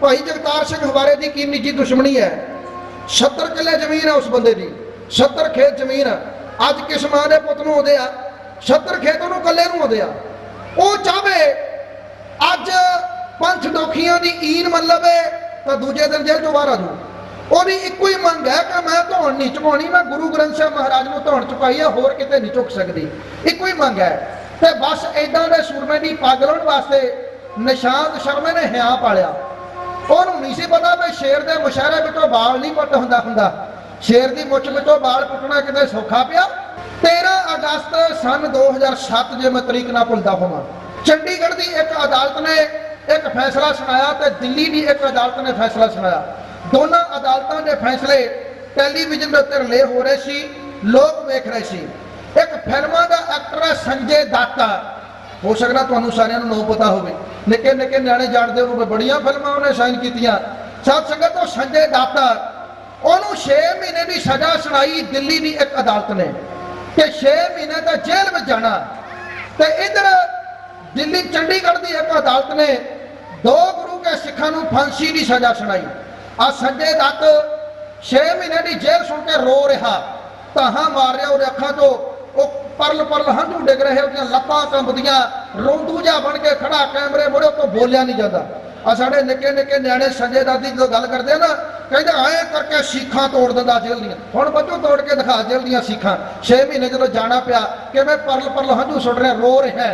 ਭਾਈ ਜਗਤਾਰ ਸਿੰਘ ਹਵਾਰੇ ਦੀ ਕੀ ਨਿੱਜੀ ਦੁਸ਼ਮਣੀ ਹੈ? 70 ਕਿੱਲੇ ਜ਼ਮੀਨ ਹੈ ਉਸ ਬੰਦੇ ਦੀ। 70 ਖੇਤ ਜ਼ਮੀਨ ਆ। ਅੱਜ ਕਿਸ ਮਾਂ ਦੇ ਪੁੱਤ ਨੂੰ ਆਉਂਦੇ ਆ? 70 ਖੇਤ ਉਹਨੂੰ ਕੱਲੇ ਨੂੰ ਆਉਂਦੇ ਆ। ਉਹ ਚਾਹਵੇ ਅੱਜ ਪੰਥ ਦੋਖੀਆਂ ਦੀ ਈਨ ਮੰਨ ਲਵੇ ਤਾਂ ਦੂਜੇ ਦਿਨ ਜੇਲ੍ਹ ਤੋਂ ਬਾਹਰ ਆ ਜਾਊ। ਉਹਦੀ ਇੱਕੋ ਹੀ ਮੰਗ ਹੈ ਕਿ ਮੈਂ ਧੌਣ ਨਹੀਂ ਚੁਕਾਉਣੀ, ਮੈਂ ਗੁਰੂ ਗ੍ਰੰਥ ਸਾਹਿਬ ਮਹਾਰਾਜ ਨੂੰ ਧੌਣ ਚੁਕਾਈ ਹੈ ਹੋਰ ਕਿਤੇ ਨਹੀਂ ਚੁੱਕ ਸਕਦੀ। ਇੱਕੋ ਹੀ ਮੰਗ ਹੈ। ਤੇ ਬਸ ਇਦਾਂ ਦੇ ਸੂਰਮੇ ਦੀ ਪਾਗਲਣ ਵਾਸਤੇ ਨਿਸ਼ਾਂਤ ਸ਼ਰਮੇ ਨੇ ਹਿਆ ਪਾਲਿਆ। ਉਹਨੂੰ ਨਹੀਂ ਸੀ ਪਤਾ ਵੀ ਸ਼ੇਰ ਦੇ ਮੁਸ਼ਾਰੇ ਵਿੱਚੋਂ ਵਾਲ ਨਹੀਂ ਪੁੱਟ ਹੁੰਦਾ ਹੁੰਦਾ। ਸ਼ੇਰ ਦੀ ਮੁੱਛ ਵਿੱਚੋਂ ਵਾਲ ਪੁੱਟਣਾ ਕਿਤੇ ਸੌਖਾ ਪਿਆ? 13 ਅਗਸਤ ਸਨ 2007 ਜੇ ਮੈਂ ਤਰੀਕ ਨਾ ਭੁੱਲਦਾ ਹੋਵਾਂ। ਚੰਡੀਗੜ੍ਹ ਦੀ ਇੱਕ ਅਦਾਲਤ ਨੇ ਇੱਕ ਫੈਸਲਾ ਸੁਣਾਇਆ ਤੇ ਦਿੱਲੀ ਦੀ ਇੱਕ ਅਦਾਲਤ ਨੇ ਫੈਸਲਾ ਸੁਣਾਇਆ। ਦੋਨਾਂ ਅਦਾਲਤਾਂ ਦੇ ਫੈਸਲੇ ਟੈਲੀਵਿਜ਼ਨ ਦੇ ਉੱਤੇ ਰਿਲੇ ਹੋ ਰਹੇ ਸੀ, ਲੋਕ ਵੇਖ ਰਹੇ ਸੀ। ਇੱਕ ਫਿਲਮਾਂ ਦਾ ਐਕਟਰ ਹੈ ਸੰਜੇ ਦੱਤ ਹੋ ਸਕਦਾ ਤੁਹਾਨੂੰ ਸਾਰਿਆਂ ਨੂੰ ਨਾ ਪਤਾ ਹੋਵੇ। ਨਿੱਕੇ ਨਿੱਕੇ ਨਿਆਣੇ ਜਾਣਦੇ ਉਹਨੂੰ ਬੜੀਆਂ ਫਿਲਮਾਂ ਉਹਨੇ ਸਾਈਨ ਕੀਤੀਆਂ। ਸਾਧ ਸੰਗਤ ਤੋਂ ਸੰਜੇ ਦੱਤ, ਉਹਨੂੰ 6 ਮਹੀਨੇ ਦੀ ਸਜ਼ਾ ਸੁਣਾਈ, ਦਿੱਲੀ ਦੀ ਇੱਕ ਅਦਾਲਤ ਨੇ। ਕਿ 6 ਮਹੀਨੇ ਤਾਂ ਜੇਲ੍ਹ ਵਿੱਚ ਜਾਣਾ। ਤੇ ਇਧਰ ਦਿੱਲੀ, ਚੰਡੀਗੜ੍ਹ ਦੀ ਇੱਕ ਅਦਾਲਤ ਨੇ ਦੋ ਗੁਰੂ ਕੇ ਸਿੱਖਾਂ ਨੂੰ ਫਾਂਸੀ ਦੀ ਸਜ਼ਾ ਸੁਣਾਈ। ਆ ਸੰਜੇ ਦੱਤ 6 ਮਹੀਨੇ ਦੀ ਜੇਲ੍ਹ ਸੁਣ ਕੇ ਰੋ ਰਿਹਾ। ਤਾਹਾਂ ਮਾਰ ਰਿਹਾ, ਉਹਦੇ ਅੱਖਾਂ ਤੋਂ। ਉਹ ਪਰਲ ਪਰਲ ਹੰਝੂ ਡਿੱਗ ਰਹੇ, ਉਹਦੀਆਂ ਲੱਤਾਂ ਕੰਬਦੀਆਂ। ਰੋਂਦੂ ਜਾ ਬਣ ਕੇ ਖੜਾ, ਕੈਮਰੇ ਮੋੜੇ ਤੋਂ ਬੋਲਿਆ ਨਹੀਂ ਜਾਂਦਾ। ਆ ਸਾਡੇ ਨਿੱਕੇ ਨਿੱਕੇ ਨਿਆਣੇ ਸੰਜੇ ਦਾਦੀ ਜਦੋਂ ਗੱਲ ਕਰਦੇ ਆ ਨਾ, ਕਹਿੰਦੇ ਐਂ ਕਰਕੇ ਸੀਖਾਂ ਤੋੜ ਦਿੰਦਾ ਜੇਲ੍ਹ ਦੀਆਂ। ਹੁਣ ਬੱਚੋ ਤੋੜ ਕੇ ਦਿਖਾ ਜੇਲ੍ਹ ਦੀਆਂ ਸੀਖਾਂ। 6 ਮਹੀਨੇ ਜਦੋਂ ਜਾਣਾ ਪਿਆ, ਕਿਵੇਂ ਪਰਲ ਪਰਲ ਹੰਝੂ ਸੁੱਟ ਰਿਹਾ, ਰੋ ਰਿਹਾ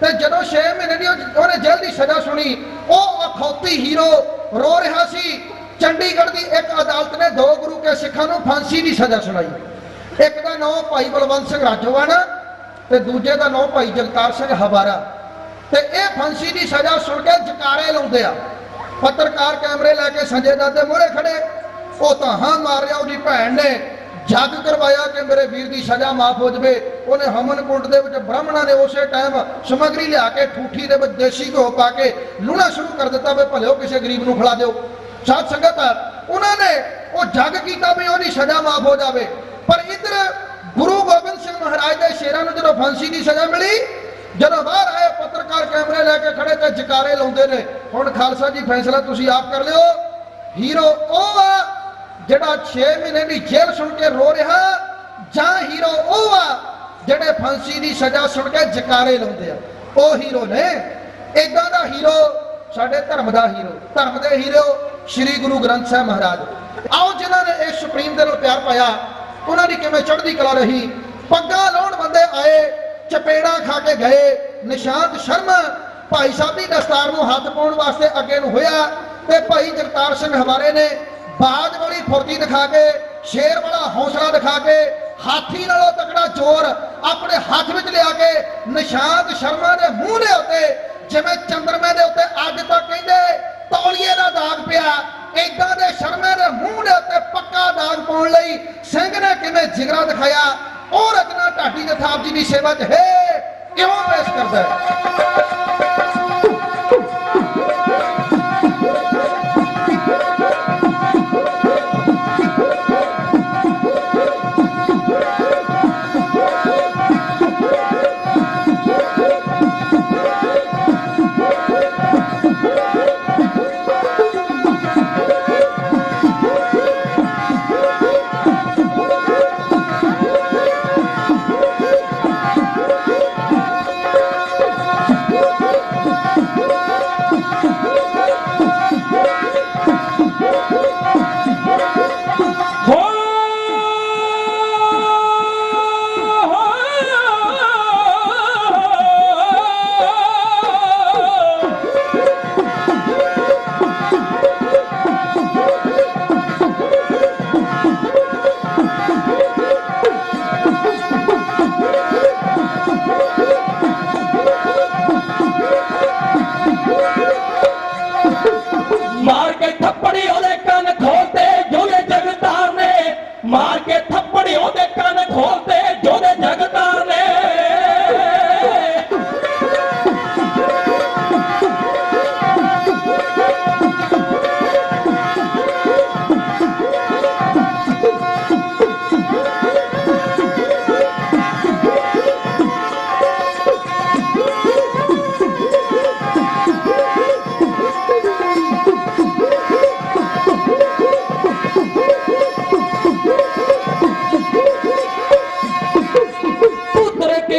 ਤੇ ਜਦੋਂ 6 ਮਹੀਨੇ ਦੀ ਉਹਨੇ ਜੇਲ੍ਹ ਦੀ ਸਜ਼ਾ ਸੁਣੀ, ਉਹ ਅਖੌਤੀ ਹੀਰੋ ਰੋ ਰਿਹਾ ਸੀ। ਚੰਡੀਗੜ੍ਹ ਦੀ ਇੱਕ ਅਦਾਲਤ ਨੇ ਦੋ ਗੁਰੂ ਕੇ ਸਿੱਖਾਂ ਨੂੰ ਫਾਂਸੀ ਦੀ ਸਜ਼ਾ ਸੁਣਾਈ। ਇੱਕ ਦਾ ਨਾਮ ਭਾਈ ਬਲਵੰਤ ਸਿੰਘ ਰਾਜੋਵਾਨ ਤੇ ਦੂਜੇ ਦਾ ਨਾਮ ਭਾਈ ਜਗਤਾਰ ਸਿੰਘ ਹਵਾਰਾ। ਤੇ ਇਹ ਫਾਂਸੀ ਦੀ ਸਜ਼ਾ ਸੁਣ ਕੇ ਜਕਾਰੇ ਲਾਉਂਦੇ ਆ। ਪੱਤਰਕਾਰ ਕੈਮਰੇ ਲੈ ਕੇ ਸੰਜੇ ਦੱਤ ਦੇ ਮੂਹਰੇ ਖੜੇ। ਉਹ ਤਾਂ ਹਾਂ ਮਾਰ ਉਹਦੀ ਭੈਣ ਨੇ ਜੱਗ ਕਰਵਾਇਆ ਕਿ ਮੇਰੇ ਵੀਰ ਦੀ ਸਜ਼ਾ ਮਾਫ ਹੋ ਜਵੇ। ਉਹਨੇ ਹਮਨਕੁੰਡ ਦੇ ਵਿੱਚ ਬ੍ਰਾਹਮਣਾਂ ਨੇ ਉਸੇ ਟਾਈਮ ਸਮਗਰੀ ਲਿਆ ਕੇ ਠੂਠੀ ਦੇ ਵਿੱਚ ਦੇਸੀ ਘਿਓ ਪਾ ਕੇ ਲੂਣਾ ਸ਼ੁਰੂ ਕਰ ਦਿੱਤਾ ਵੀ ਭਲਿਓ ਕਿਸੇ ਗਰੀਬ ਨੂੰ ਖਿਲਾ ਦਿਓ। ਸਾਧ ਸੰਗਤ, ਉਹਨਾਂ ਨੇ ਉਹ ਜੱਗ ਕੀਤਾ ਵੀ ਉਹਦੀ ਸਜ਼ਾ ਮਾਫ ਹੋ ਜਾਵੇ। ਪਰ ਇਧਰ ਗੁਰੂ ਗੋਬਿੰਦ ਸਿੰਘ ਮਹਾਰਾਜ ਦੇ ਸ਼ੇਰਾਂ ਨੂੰ ਜਦੋਂ ਫਾਂਸੀ ਦੀ ਸਜ਼ਾ ਮਿਲੀ, ਜਦੋਂ ਬਾਹਰ ਆਏ ਪੱਤਰਕਾਰ ਕੈਮਰੇ ਲੈ ਕੇ ਖੜੇ ਤੇ ਜਕਾਰੇ ਲਾਉਂਦੇ ਨੇ, ਹੁਣ ਖਾਲਸਾ ਜੀ, ਫੈਸਲਾ ਤੁਸੀਂ ਆਪ ਕਰ ਲਿਓ। ਹੀਰੋ ਉਹ ਆ ਜਿਹੜਾ 6 ਮਹੀਨੇ ਦੀ ਜੇਲ੍ਹ ਸੁਣ ਕੇ ਰੋ ਰਿਹਾ, ਜਾਂ ਹੀਰੋ ਉਹ ਆ ਜਿਹੜੇ ਫਾਂਸੀ ਦੀ ਸਜ਼ਾ ਸੁਣ ਕੇ ਜਕਾਰੇ ਲਾਉਂਦੇ ਆ। ਉਹ ਹੀਰੋ ਨੇ। ਇਦਾਂ ਦਾ ਹੀਰੋ ਸਾਡੇ ਧਰਮ ਦਾ ਹੀਰੋ ਧਰਮ ਦੇ ਹੀਰੋ ਸ੍ਰੀ ਗੁਰੂ ਗ੍ਰੰਥ ਸਾਹਿਬ ਮਹਾਰਾਜ। ਆਓ ਜਿਨ੍ਹਾਂ ਨੇ ਇਸ ਸੁਪਰੀਮ ਦੇ ਨਾਲ ਪਿਆਰ ਪਾਇਆ ਉਹਨਾਂ ਦੀ ਕਿਵੇਂ ਚੜ੍ਹਦੀ ਕਲਾ ਰਹੀ? ਪੱਗਾਂ ਲਾਉਣ ਬੰਦੇ ਆਏ, ਚਪੇੜਾ ਖਾ ਕੇ ਗਏ। ਨਿਸ਼ਾਂਤ ਸ਼ਰਮਾ ਭਾਈ ਸਾਹਿਬ ਦੀ ਦਸਤਾਰ ਨੂੰ ਹੱਥ ਪਾਉਣ ਵਾਸਤੇ ਅੱਗੇ ਨੂੰ ਹੋਇਆ ਤੇ ਭਾਈ ਜਗਤਾਰ ਸਿੰਘ ਹਵਾਰੇ ਨੇ ਬਾਜ ਵਾਲੀ ਫੁਰਤੀ ਦਿਖਾ ਕੇ, ਸ਼ੇਰ ਵਾਲਾ ਹੌਸਲਾ ਦਿਖਾ ਕੇ, ਹਾਥੀ ਨਾਲੋਂ ਤਕੜਾ ਜ਼ੋਰ ਆਪਣੇ ਹੱਥ ਵਿੱਚ ਲਿਆ ਕੇ ਨਿਸ਼ਾਂਤ ਸ਼ਰਮਾ ਦੇ ਮੂੰਹ ਦੇ ਉੱਤੇ, ਜਿਵੇਂ ਚੰਦਰਮੇ ਦੇ ਉੱਤੇ ਅੱਜ ਤੱਕ ਕਹਿੰਦੇ, ਤੌਲੀਏ ਦਾ ਦਾਗ ਪਿਆ, ਏਦਾਂ ਦੇ ਸ਼ਰਮੇ ਦੇ ਮੂੰਹ ਦੇ ਉੱਤੇ ਪੱਕਾ ਦਾਗ ਪਾਉਣ ਲਈ ਜਿਗਰਾ ਦਿਖਾਇਆ। ਉਹ ਰਚਨਾ ਢਾਡੀ ਆਪ ਜੀ ਦੀ ਸੇਵਾ 'ਚ, ਹੈ, ਕਿਉਂ ਪੇਸ਼ ਕਰਦਾ ਹੈ?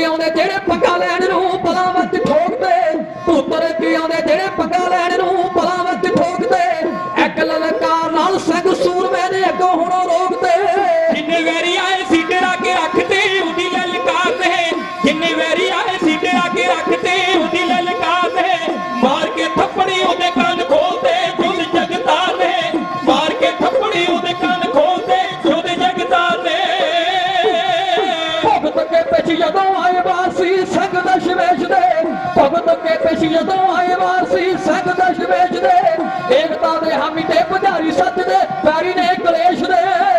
ਆਉਂਦੇ ਜਿਹੜੇ ਪੱਕਾ ਲੈ ਕੇ ਪਿੱਛ ਜਦੋਂ ਆਏ ਵਾਰਸੀ ਸੰਗ ਦਸ਼ ਵੇਚਦੇ ਭਗਤ ਕੇ ਪਿੱਛ ਜਦੋਂ ਆਏ ਵਾਰਸੀ ਸੰਗ ਦਸ਼ ਵੇਚਦੇ ਏਕਤਾ ਦੇ ਹਾਮੀ ਤੇ ਪੁਜਾਰੀ ਸੱਚ ਦੇ, ਪੈਰੀ ਨੇ ਕਲੇਸ਼ ਦੇ।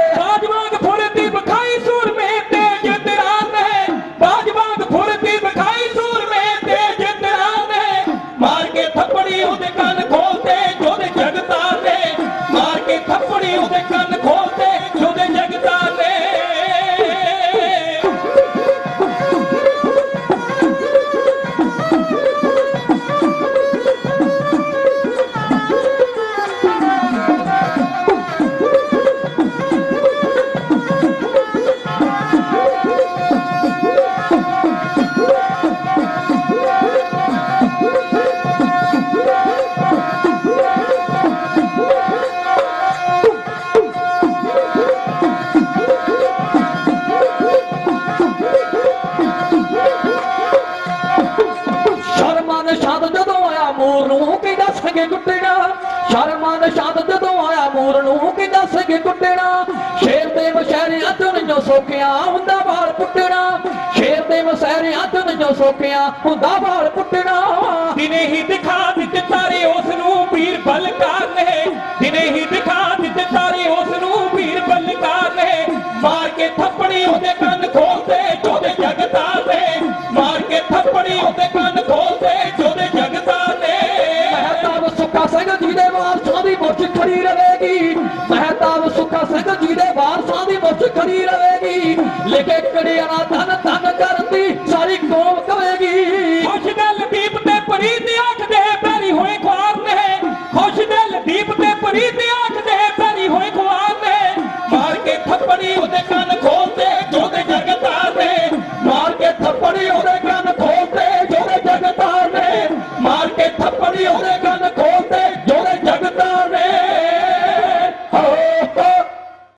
ਕੁੱਟਣਾ। ਦੱਸਗੇ ਗੁੱਟਣਾ ਸ਼ਰਮਾਨ ਸ਼ਾਦ ਜਦੋਂ ਆਇਆ ਮੂਰ ਨੂੰ ਕਿ ਦੱਸਗੇ ਕੁੱਟਣਾ। ਸ਼ੇਰ ਦੇ ਮਸ਼ਹਿਰੇ ਅਤਨ ਜੋ ਸੋਖਿਆ, ਹੁੰਦਾ ਬਾਲ ਪੁੱਟਣਾ ਸ਼ੇਰ ਦੇ ਮਸ਼ਹਿਰੇ ਅਤਨ ਜੋ ਸੋਖਿਆ, ਹੁੰਦਾ ਬਾਲ ਪੁੱਟਣਾ ਦਿਨੇ ਹੀ ਦੀ ਮੁੱਛ ਰਹੇਗੀ ਲਿਖੇ ਕੜੀਆਂ ਨਾਲ ਧਨ ਧਨ ਕਰਦੀ।